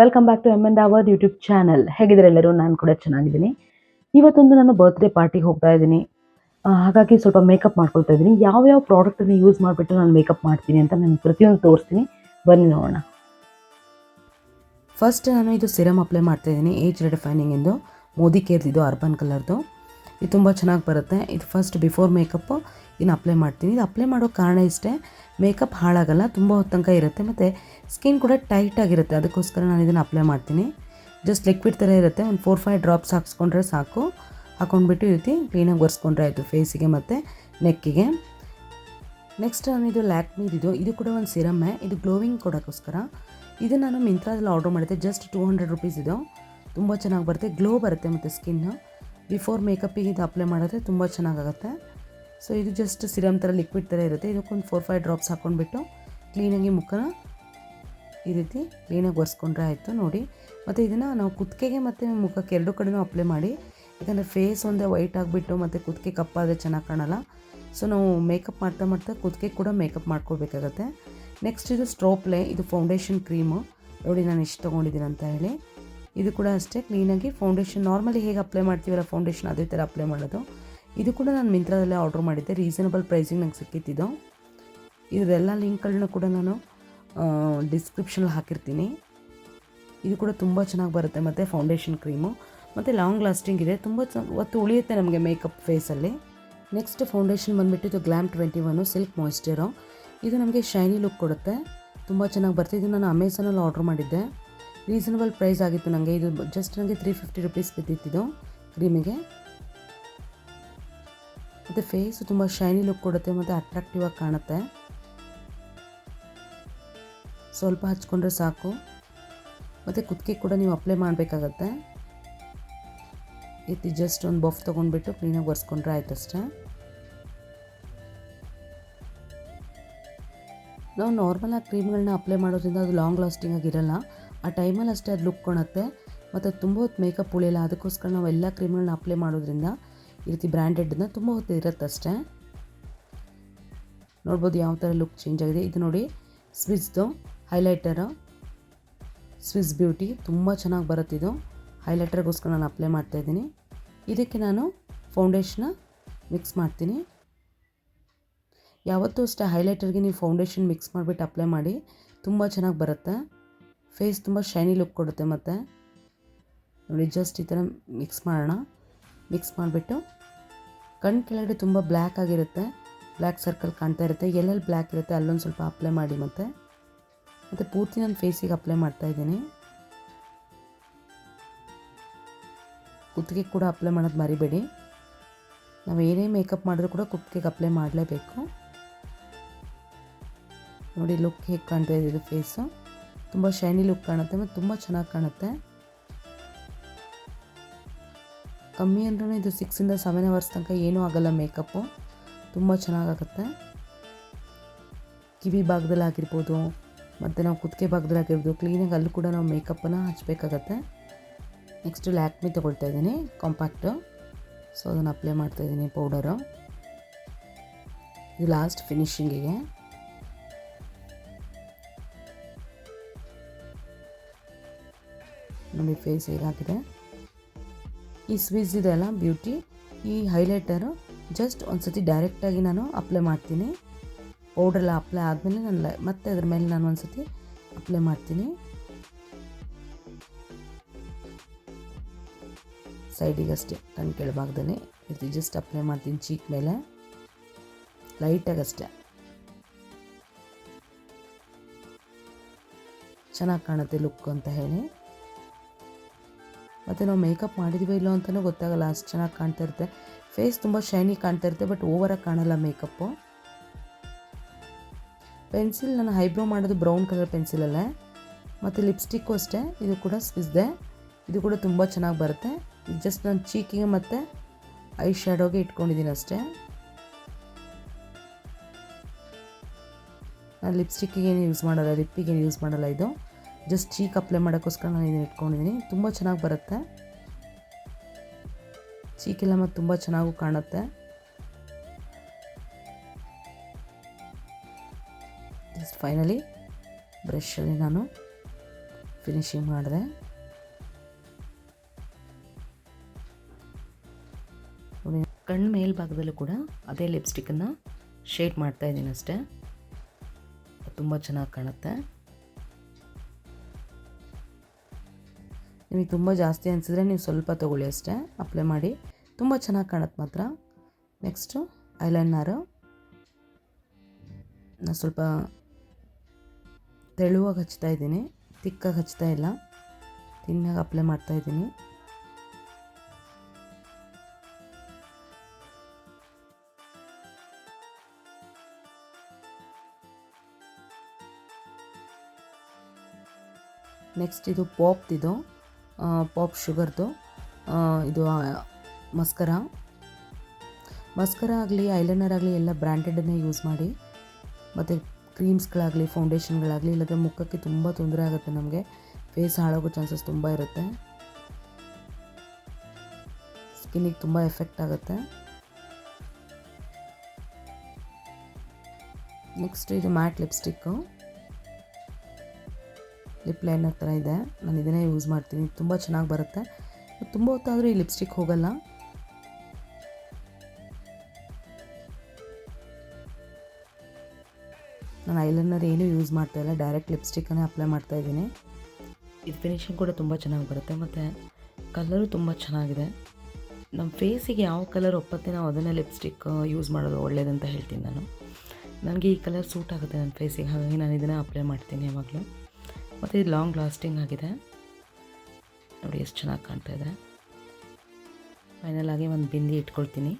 Welcome back to M N Dawood YouTube channel ಹೇಗಿದ್ರೆ ಎಲ್ಲರೂ? ನಾನು ಕೂಡ ಚೆನ್ನಾಗಿದ್ದೀನಿ. ಇವತ್ತೊಂದು ನಾನು ಬರ್ತ್ಡೇ ಪಾರ್ಟಿಗೆ ಹೋಗ್ತಾ ಇದ್ದೀನಿ. ಹಾಗಾಗಿ ಸ್ವಲ್ಪ ಮೇಕಪ್ ಮಾಡ್ಕೊಳ್ತಾ ಇದ್ದೀನಿ. ಯಾವ್ಯಾವ ಪ್ರಾಡಕ್ಟನ್ನು ಯೂಸ್ ಮಾಡಿಬಿಟ್ಟು ನಾನು ಮೇಕಪ್ ಮಾಡ್ತೀನಿ ಅಂತ ನಾನು ಪ್ರತಿಯೊಂದು ತೋರಿಸ್ತೀನಿ. ಬನ್ನಿ ನೋಡೋಣ. ಫಸ್ಟ್ ನಾನು ಇದು ಸಿರಮ್ ಅಪ್ಲೈ ಮಾಡ್ತಾ ಇದ್ದೀನಿ. ಏಜ್ ರಿಡಿಫೈನಿಂಗ್ ಎಂದು ಮೋದಿ ಕೇರ್ದಿದ್ದು ಅರ್ಬನ್ ಕಲರ್ದು ಇದು ತುಂಬ ಚೆನ್ನಾಗಿ ಬರುತ್ತೆ. ಇದು ಫಸ್ಟ್ ಬಿಫೋರ್ ಮೇಕಪ್ಪು ಇನ್ನು ಅಪ್ಲೈ ಮಾಡ್ತೀನಿ. ಇದು ಅಪ್ಲೈ ಮಾಡೋ ಕಾರಣ ಇಷ್ಟೇ ಮೇಕಪ್ ಹಾಳಾಗಲ್ಲ, ತುಂಬ ಹೊತ್ತು ಇರುತ್ತೆ. ಮತ್ತು ಸ್ಕಿನ್ ಕೂಡ ಟೈಟ್ ಆಗಿರುತ್ತೆ. ಅದಕ್ಕೋಸ್ಕರ ನಾನು ಇದನ್ನು ಅಪ್ಲೈ ಮಾಡ್ತೀನಿ. ಜಸ್ಟ್ ಲಿಕ್ವಿಡ್ ಥರ ಇರುತ್ತೆ. ಒಂದು ಫೋರ್ ಫೈವ್ ಡ್ರಾಪ್ಸ್ ಹಾಕ್ಸ್ಕೊಂಡ್ರೆ ಸಾಕು. ಹಾಕೊಂಡ್ಬಿಟ್ಟು ಈ ರೀತಿ ಕ್ಲೀನಾಗಿ ಒರೆಸ್ಕೊಂಡ್ರೆ ಆಯಿತು ಫೇಸಿಗೆ ಮತ್ತು ನೆಕ್ಕಿಗೆ ನೆಕ್ಸ್ಟ್ ನಾನು ಇದು ಲ್ಯಾಕ್ಮಿದು ಇದು. ಕೂಡ ಒಂದು ಸಿರಮ್ಮೆ ಇದು ಗ್ಲೋವಿಂಗ್ ಕೊಡೋಕ್ಕೋಸ್ಕರ. ಇದು ನಾನು ಮಿಂತ್ರಾದಲ್ಲಿ ಆರ್ಡರ್ ಮಾಡಿದ್ದೆ. ಜಸ್ಟ್ ಟೂ ಹಂಡ್ರೆಡ್ ರುಪೀಸ್ ಇದು. ತುಂಬ ಚೆನ್ನಾಗಿ ಬರುತ್ತೆ. ಗ್ಲೋ ಬರುತ್ತೆ ಮತ್ತು ಸ್ಕಿನ್ನು ಬಿಫೋರ್ ಮೇಕಪ್ಪಿಗೆ ಇದು ಅಪ್ಲೈ ಮಾಡಿದ್ರೆ ತುಂಬ ಚೆನ್ನಾಗಾಗುತ್ತೆ. ಸೊ ಇದು ಜಸ್ಟ್ ಸಿರಮ್ ಥರ ಲಿಕ್ವಿಡ್ ಥರ ಇರುತ್ತೆ. ಇದಕ್ಕೊಂದು ಫೋರ್ ಫೈವ್ ಡ್ರಾಪ್ಸ್ ಹಾಕ್ಕೊಂಡ್ಬಿಟ್ಟು ಕ್ಲೀನಾಗಿ ಮುಖನ ಈ ರೀತಿ ಕ್ಲೀನಾಗಿ ಒರೆಸ್ಕೊಂಡ್ರೆ ಆಯಿತು ನೋಡಿ. ಮತ್ತು ಇದನ್ನು ನಾವು ಕುತ್ತಿಗೆಗೆ ಮತ್ತು ಮುಖಕ್ಕೆ ಎರಡು ಕಡೆನೂ ಅಪ್ಲೈ ಮಾಡಿ. ಯಾಕಂದರೆ ಫೇಸ್ ಒಂದೇ ವೈಟ್ ಆಗಿಬಿಟ್ಟು ಮತ್ತು ಕುತ್ತಿಗೆ ಕಪ್ಪಾದರೆ ಚೆನ್ನಾಗಿ ಕಾಣಲ್ಲ. ಸೊ ನಾವು ಮೇಕಪ್ ಮಾಡ್ತಾ ಮಾಡ್ತಾ ಕುತ್ತಿಗೆ ಕೂಡ ಮೇಕಪ್ ಮಾಡ್ಕೋಬೇಕಾಗತ್ತೆ ನೆಕ್ಸ್ಟ್ ಇದು ಸ್ಟ್ರೋಪ್ಲೆ ಇದು ಫೌಂಡೇಶನ್ ಕ್ರೀಮು ನೋಡಿ ನಾನು ಎಷ್ಟು ತೊಗೊಂಡಿದ್ದೀನಿ ಅಂತ ಹೇಳಿ. ಇದು ಕೂಡ ಅಷ್ಟೇ ಕ್ಲೀನಾಗಿ ಫೌಂಡೇಶನ್ ನಾರ್ಮಲಿ ಹೇಗೆ ಅಪ್ಲೈ ಮಾಡ್ತೀವಲ್ಲ ಫೌಂಡೇಶನ್ ಅದೇ ಥರ ಅಪ್ಲೈ ಮಾಡೋದು. ಇದು ಕೂಡ ನಾನು ಮಿಂತ್ರದಲ್ಲೇ ಆರ್ಡ್ರ್ ಮಾಡಿದ್ದೆ. ರೀಸನಬಲ್ ಪ್ರೈಸಿಗೆ ನಂಗೆ ಸಿಕ್ಕಿತ್ತಿದ್ದು ಇದರೆಲ್ಲ ಲಿಂಕ್ಗಳನ್ನ ಕೂಡ ನಾನು ಡಿಸ್ಕ್ರಿಪ್ಷನಲ್ಲಿ ಹಾಕಿರ್ತೀನಿ. ಇದು ಕೂಡ ತುಂಬ ಚೆನ್ನಾಗಿ ಬರುತ್ತೆ ಮತ್ತು ಫೌಂಡೇಶನ್ ಕ್ರೀಮು ಮತ್ತು ಲಾಂಗ್ ಲಾಸ್ಟಿಂಗ್ ಇದೆ. ತುಂಬ ಹೊತ್ತು ಉಳಿಯುತ್ತೆ ನಮಗೆ ಮೇಕಪ್ ಫೇಸಲ್ಲಿ ನೆಕ್ಸ್ಟ್ ಫೌಂಡೇಶನ್ ಬಂದುಬಿಟ್ಟು ಇದು glam twenty one silk moisture ಇದು ನಮಗೆ ಶೈನಿ ಲುಕ್ ಕೊಡುತ್ತೆ. ತುಂಬ ಚೆನ್ನಾಗಿ ಬರುತ್ತೆ. ಇದು ನಾನು ಅಮೆಝಾನಲ್ಲಿ ಆರ್ಡ್ರ್ ಮಾಡಿದ್ದೆ. ರೀಸನಬಲ್ ಪ್ರೈಸ್ ಆಗಿತ್ತು ನನಗೆ ಇದು ಜಸ್ಟ್ ನನಗೆ ತ್ರೀ ಫಿಫ್ಟಿ ರುಪೀಸ್ ಬಿದ್ದಿತ್ತಿದ್ದು ಕ್ರೀಮಿಗೆ ಮತ್ತು ಫೇಸ್ ತುಂಬ ಶೈನಿ ಲುಕ್ ಕೊಡುತ್ತೆ, ಮತ್ತು ಅಟ್ರಾಕ್ಟಿವ್ ಆಗಿ ಕಾಣುತ್ತೆ. ಸ್ವಲ್ಪ ಹಚ್ಕೊಂಡ್ರೆ ಸಾಕು. ಮತ್ತು ಕುತ್ತಿಗೆ ಕೂಡ ನೀವು ಅಪ್ಲೈ ಮಾಡಬೇಕಾಗತ್ತೆ. ಇತ್ತು ಜಸ್ಟ್ ಒಂದು ಬಫ್ ತೊಗೊಂಡ್ಬಿಟ್ಟು ಕ್ಲೀನಾಗಿ ಒರೆಸ್ಕೊಂಡ್ರೆ ಆಯ್ತು ಅಷ್ಟೇ. ನಾವು ನಾರ್ಮಲಾಗಿ ಕ್ರೀಮ್ಗಳನ್ನ ಅಪ್ಲೈ ಮಾಡೋದ್ರಿಂದ ಅದು ಲಾಂಗ್ ಲಾಸ್ಟಿಂಗ್ ಆಗಿರಲ್ಲ ಆ ಟೈಮಲ್ಲಿ ಅಷ್ಟೇ ಅದು ಲುಕ್ ಕಾಣುತ್ತೆ. ಮತ್ತು ತುಂಬ ಹೊತ್ತು ಮೇಕಪ್ ಉಳಿಯಲ್ಲ, ಅದಕ್ಕೋಸ್ಕರ ನಾವು ಎಲ್ಲ ಕ್ರೀಮ್ಗಳನ್ನ ಅಪ್ಲೈ ಮಾಡೋದ್ರಿಂದ ಈ ರೀತಿ ಬ್ರ್ಯಾಂಡೆಡ್ನ ತುಂಬ ಹೊತ್ತು ಇರುತ್ತೆ ಅಷ್ಟೇ ನೋಡ್ಬೋದು ಯಾವ ಥರ ಲುಕ್ ಚೇಂಜ್ ಆಗಿದೆ. ಇದು ನೋಡಿ ಸ್ವಿಸ್ದು ಹೈಲೈಟರು. ಸ್ವಿಸ್ ಬ್ಯೂಟಿ ತುಂಬ ಚೆನ್ನಾಗಿ ಬರುತ್ತೆ ಇದು. ಹೈಲೈಟರ್ಗೋಸ್ಕರ ನಾನು ಅಪ್ಲೈ ಮಾಡ್ತಾಯಿದ್ದೀನಿ ಇದಕ್ಕೆ ನಾನು ಫೌಂಡೇಶನ್ನ ಮಿಕ್ಸ್ ಮಾಡ್ತೀನಿ. ಯಾವತ್ತೂ ಅಷ್ಟೇ ಹೈಲೈಟರ್ಗೆ ನೀವು ಫೌಂಡೇಶನ್ ಮಿಕ್ಸ್ ಮಾಡಿಬಿಟ್ಟು ಅಪ್ಲೈ ಮಾಡಿ ತುಂಬ ಚೆನ್ನಾಗಿ ಬರುತ್ತೆ. ಫೇಸ್ ತುಂಬ ಶೈನಿ ಲುಕ್ ಕೊಡುತ್ತೆ ಮತ್ತು. ನೋಡಿ ಜಸ್ಟ್ ಈ ಥರ ಮಿಕ್ಸ್ ಮಾಡೋಣ. ಮಿಕ್ಸ್ ಮಾಡಿಬಿಟ್ಟು ಕಣ್ಣು ಕೆಳಗಡೆ ತುಂಬ ಬ್ಲ್ಯಾಕ್ ಆಗಿರುತ್ತೆ. ಬ್ಲ್ಯಾಕ್ ಸರ್ಕಲ್ ಕಾಣ್ತಾ ಇರುತ್ತೆ. ಎಲ್ಲೆಲ್ಲಿ ಬ್ಲ್ಯಾಕ್ ಇರುತ್ತೆ ಅಲ್ಲೊಂದು ಸ್ವಲ್ಪ ಅಪ್ಲೈ ಮಾಡಿ ಮತ್ತೆ. ಮತ್ತು ಪೂರ್ತಿ ನನ್ನ ಫೇಸಿಗೆ ಅಪ್ಲೈ ಮಾಡ್ತಾ ಇದ್ದೀನಿ. ಕುತ್ತಿಗೆ ಕೂಡ ಅಪ್ಲೈ ಮಾಡೋದು ಮರಿಬೇಡಿ. ನಾವು ಏನೇ ಮೇಕಪ್ ಮಾಡಿದ್ರೂ ಕೂಡ ಕುತ್ತಿಗೆಗೆ ಅಪ್ಲೈ ಮಾಡಲೇಬೇಕು. ನೋಡಿ ಲುಕ್ ಹೇಗೆ ಕಾಣ್ತಾ ಇದು ಫೇಸು ತುಂಬ ಶೈನಿ ಲುಕ್ ಕಾಣುತ್ತೆ ಮತ್ತು ತುಂಬ ಚೆನ್ನಾಗಿ ಕಾಣುತ್ತೆ. ಕಮ್ಮಿ ಅಂದ್ರೂ ಇದು ಸಿಕ್ಸಿಂದ ಸೆವೆನ್ ಅವರ್ಸ್ ತನಕ ಏನೂ ಆಗಲ್ಲ ಮೇಕಪ್ಪು. ತುಂಬ ಚೆನ್ನಾಗಾಗುತ್ತೆ. ಕಿವಿ ಭಾಗದಲ್ಲಿ ಆಗಿರ್ಬೋದು, ಮತ್ತು ನಾವು ಕುತ್ತಿಗೆ ಭಾಗದಲ್ಲಿ ಆಗಿರ್ಬೋದು, ಕ್ಲೀನಾಗಿ ಅಲ್ಲೂ ಕೂಡ ನಾವು ಮೇಕಪ್ಪನ್ನು ಹಚ್ಚಬೇಕಾಗತ್ತೆ ನೆಕ್ಸ್ಟು ಲ್ಯಾಕ್ಮಿ ತೊಗೊಳ್ತಾ ಇದ್ದೀನಿ, ಕಾಂಪ್ಯಾಕ್ಟು. ಸೊ ಅದನ್ನು ಅಪ್ಲೈ ಮಾಡ್ತಾ ಇದ್ದೀನಿ ಪೌಡರು. ಇದು ಲಾಸ್ಟ್ ಫಿನಿಷಿಂಗಿಗೆ ನೋಡಿ, ಫೇಸ್ ಹೇಗಾಗಿದೆ. ಈ ಸ್ವಿಸ್ ಇದೆಯಲ್ಲ ಬ್ಯೂಟಿ ಈ ಹೈಲೈಟರು ಜಸ್ಟ್ ಒಂದು ಸತಿ ಡೈರೆಕ್ಟಾಗಿ ನಾನು ಅಪ್ಲೈ ಮಾಡ್ತೀನಿ. ಪೌಡ್ರೆಲ್ಲ ಅಪ್ಲೈ ಆದಮೇಲೆ ನಾನು ಮತ್ತೆ ಅದ್ರ ಮೇಲೆ ನಾನು ಒಂದು ಸತಿ ಅಪ್ಲೈ ಮಾಡ್ತೀನಿ ಸೈಡಿಗಷ್ಟೇ ಕಣ್ಣು ಕೆಳಭಾಗದಲ್ಲಿ. ಇದು ಜಸ್ಟ್ ಅಪ್ಲೈ ಮಾಡ್ತೀನಿ ಚೀಕ್ ಮೇಲೆ. ಲೈಟಾಗಿ ಅಷ್ಟೇ. ಚೆನ್ನಾಗಿ ಕಾಣುತ್ತೆ ಲುಕ್ ಅಂತ ಹೇಳಿ. ಮತ್ತು ನಾವು ಮೇಕಪ್ ಮಾಡಿದ್ದೀವೋ ಇಲ್ಲೋ ಅಂತಲೂ ಗೊತ್ತಾಗಲ್ಲ, ಅಷ್ಟು ಚೆನ್ನಾಗಿ ಕಾಣ್ತಾ ಇರುತ್ತೆ. ಫೇಸ್ ತುಂಬ ಶೈನಿ ಕಾಣ್ತಾ ಇರುತ್ತೆ ಬಟ್ ಓವರಾಗಿ ಕಾಣಲ್ಲ ಮೇಕಪ್ಪು ಪೆನ್ಸಿಲ್ ನಾನು ಹೈಬ್ರೋ ಮಾಡೋದು ಬ್ರೌನ್ ಕಲರ್ ಪೆನ್ಸಿಲಲ್ಲೇ ಮತ್ತು ಲಿಪ್ಸ್ಟಿಕ್ಕು ಅಷ್ಟೇ, ಇದು ಕೂಡ ಸ್ವಿಸ್ದೆ. ಇದು ಕೂಡ ತುಂಬ ಚೆನ್ನಾಗಿ ಬರುತ್ತೆ. ಇದು ಜಸ್ಟ್ ನಾನು ಚೀಕಿಗೆ ಮತ್ತು ಐ ಶ್ಯಾಡೋಗೆ ಇಟ್ಕೊಂಡಿದ್ದೀನಿ ಅಷ್ಟೇ. ನಾನು ಲಿಪ್ಸ್ಟಿಕ್ಕಿಗೇನು ಯೂಸ್ ಮಾಡಲ್ಲ ಲಿಪ್ಪಿಗೇನು ಯೂಸ್ ಮಾಡಲ್ಲ ಇದು. ಜಸ್ಟ್ ಚೀಕ್ ಅಪ್ಲೈ ಮಾಡೋಕ್ಕೋಸ್ಕರ ನಾನು ಇದನ್ನು ಇಟ್ಕೊಂಡಿದ್ದೀನಿ. ತುಂಬ ಚೆನ್ನಾಗಿ ಬರುತ್ತೆ. ಚೀಕೆಲ್ಲ ಮತ್ತು ತುಂಬ ಚೆನ್ನಾಗೂ ಕಾಣುತ್ತೆ. ಜಸ್ಟ್ ಫೈನಲಿ ಬ್ರಷಲ್ಲಿ ನಾನು ಫಿನಿಶಿಂಗ್ ಮಾಡಿದೆ. ಕಣ್ಣು ಮೇಲ್ಭಾಗದಲ್ಲೂ ಕೂಡ ಅದೇ ಲಿಪ್ಸ್ಟಿಕ್ಕನ್ನು ಶೇಡ್ ಮಾಡ್ತಾ ಇದ್ದೀನಿ ಅಷ್ಟೇ. ತುಂಬ ಚೆನ್ನಾಗಿ ಕಾಣುತ್ತೆ. ನಿಮಗೆ ತುಂಬ ಜಾಸ್ತಿ ಅನಿಸಿದ್ರೆ ನೀವು ಸ್ವಲ್ಪ ತೊಗೊಳ್ಳಿ ಅಷ್ಟೇ. ಅಪ್ಲೈ ಮಾಡಿ. ತುಂಬ ಚೆನ್ನಾಗಿ ಕಾಣುತ್ತೆ ಮಾತ್ರ. ನೆಕ್ಸ್ಟು ಐಲೈನರು ನಾನು ಸ್ವಲ್ಪ ತೆಳುವಾಗಿ ಹಚ್ತಾ ಇದ್ದೀನಿ. ತಿಕ್ಕಾಗಿ ಹಚ್ತಾ ಇಲ್ಲ. ತಿನ್ನಾಗಿ ಅಪ್ಲೈ ಮಾಡ್ತಾ ಇದ್ದೀನಿ. ನೆಕ್ಸ್ಟ್ ಇದು ಪಾಪ್ದಿದು ಪಾಪ್ ಶುಗರ್ದು ಇದು ಮಸ್ಕರ. ಮಸ್ಕರ ಆಗಲಿ ಐಲೈನರ್ ಆಗಲಿ ಎಲ್ಲ ಬ್ರ್ಯಾಂಡೆಡನ್ನೇ ಯೂಸ್ ಮಾಡಿ. ಮತ್ತು ಕ್ರೀಮ್ಸ್ಗಳಾಗಲಿ ಫೌಂಡೇಶನ್ಗಳಾಗಲಿ ಇಲ್ಲದ್ರೆ ಮುಖಕ್ಕೆ ತುಂಬ ತೊಂದರೆ ಆಗುತ್ತೆ ನಮಗೆ. ಫೇಸ್ ಹಾಳಾಗೋ ಚಾನ್ಸಸ್ ತುಂಬ ಇರುತ್ತೆ. ಸ್ಕಿನ್ನಿಗೆ ತುಂಬ ಎಫೆಕ್ಟ್ ಆಗುತ್ತೆ. ನೆಕ್ಸ್ಟ್ ಇದು ಮ್ಯಾಟ್ ಲಿಪ್ಸ್ಟಿಕ್ಕು ಲಿಪ್ ಲೈನರ್ ಥರ ಇದೆ. ನಾನು ಇದನ್ನೇ ಯೂಸ್ ಮಾಡ್ತೀನಿ. ತುಂಬ ಚೆನ್ನಾಗಿ ಬರುತ್ತೆ. ತುಂಬ ಹೊತ್ತಾದರೂ ಈ ಲಿಪ್ಸ್ಟಿಕ್ ಹೋಗಲ್ಲ. ನಾನು ಐಲೈನರ್ ಏನೂ ಯೂಸ್ ಮಾಡ್ತಾ ಇಲ್ಲ. ಡೈರೆಕ್ಟ್ ಲಿಪ್ಸ್ಟಿಕ್ಕನ್ನೇ ಅಪ್ಲೈ ಮಾಡ್ತಾ ಇದ್ದೀನಿ. ಇದು ಫಿನಿಷಿಂಗ್ ಕೂಡ ತುಂಬ ಚೆನ್ನಾಗಿ ಬರುತ್ತೆ. ಮತ್ತು ಕಲರು ತುಂಬ ಚೆನ್ನಾಗಿದೆ. ನಮ್ಮ ಫೇಸಿಗೆ ಯಾವ ಕಲರ್ ಒಪ್ಪತ್ತೆ ನಾವು ಅದನ್ನೇ ಲಿಪ್ಸ್ಟಿಕ್ ಯೂಸ್ ಮಾಡೋದು ಒಳ್ಳೇದಂತ ಹೇಳ್ತೀನಿ ನಾನು. ನನಗೆ ಈ ಕಲರ್ ಸೂಟ್ ಆಗುತ್ತೆ ನನ್ನ ಫೇಸಿಗೆ ಹಾಗಾಗಿ ನಾನು ಇದನ್ನೇ ಅಪ್ಲೈ ಮಾಡ್ತೀನಿ ಯಾವಾಗಲೂ. ಮತ್ತು ಇದು ಲಾಂಗ್ ಲಾಸ್ಟಿಂಗ್ ಆಗಿದೆ. ನೋಡಿ ಎಷ್ಟು ಚೆನ್ನಾಗಿ ಕಾಣ್ತಾ ಇದೆ. ಫೈನಲ್ ಆಗಿ ಒಂದು ಬಿಂದಿ ಇಟ್ಕೊಳ್ತೀನಿ.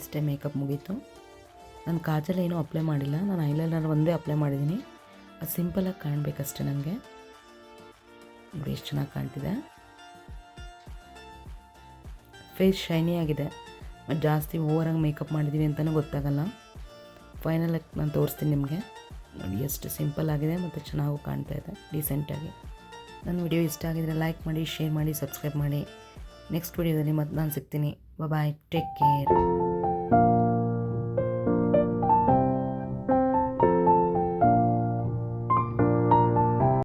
ಇಷ್ಟೇ ಮೇಕಪ್ ಮುಗೀತು. ನಾನು ಕಾಜಲ್ ಏನೂ ಅಪ್ಲೈ ಮಾಡಿಲ್ಲ. ನಾನು ಐಲೈನರ್ ಒಂದೇ ಅಪ್ಲೈ ಮಾಡಿದ್ದೀನಿ ಅದು ಸಿಂಪಲಾಗಿ ಕಾಣಬೇಕಷ್ಟೆ ನನಗೆ ನೋಡಿ ಎಷ್ಟು ಚೆನ್ನಾಗಿ ಕಾಣ್ತಿದೆ. ಫೇಸ್ ಶೈನಿ ಆಗಿದೆ. ಮತ್ತು ಜಾಸ್ತಿ ಓವರಾಗಿ ಮೇಕಪ್ ಮಾಡಿದ್ದೀವಿ ಅಂತಲೂ ಗೊತ್ತಾಗಲ್ಲ. ಫೈನಲಾಗಿ ನಾನು ತೋರಿಸ್ತೀನಿ ನಿಮಗೆ. ನೋಡಿ, ಎಷ್ಟು ಸಿಂಪಲ್ ಆಗಿದೆ ಮತ್ತು ಚೆನ್ನಾಗೂ ಕಾಣ್ತಾ ಇದೆ ಡೀಸೆಂಟಾಗಿ ನನ್ನ ವಿಡಿಯೋ ಇಷ್ಟ ಆಗಿದರೆ ಲೈಕ್ ಮಾಡಿ ಶೇರ್ ಮಾಡಿ ಸಬ್ಸ್ಕ್ರೈಬ್ ಮಾಡಿ. ನೆಕ್ಸ್ಟ್ ವಿಡಿಯೋದಲ್ಲಿ ಮತ್ತೆ ನಾನು ಸಿಗ್ತೀನಿ. Bye take care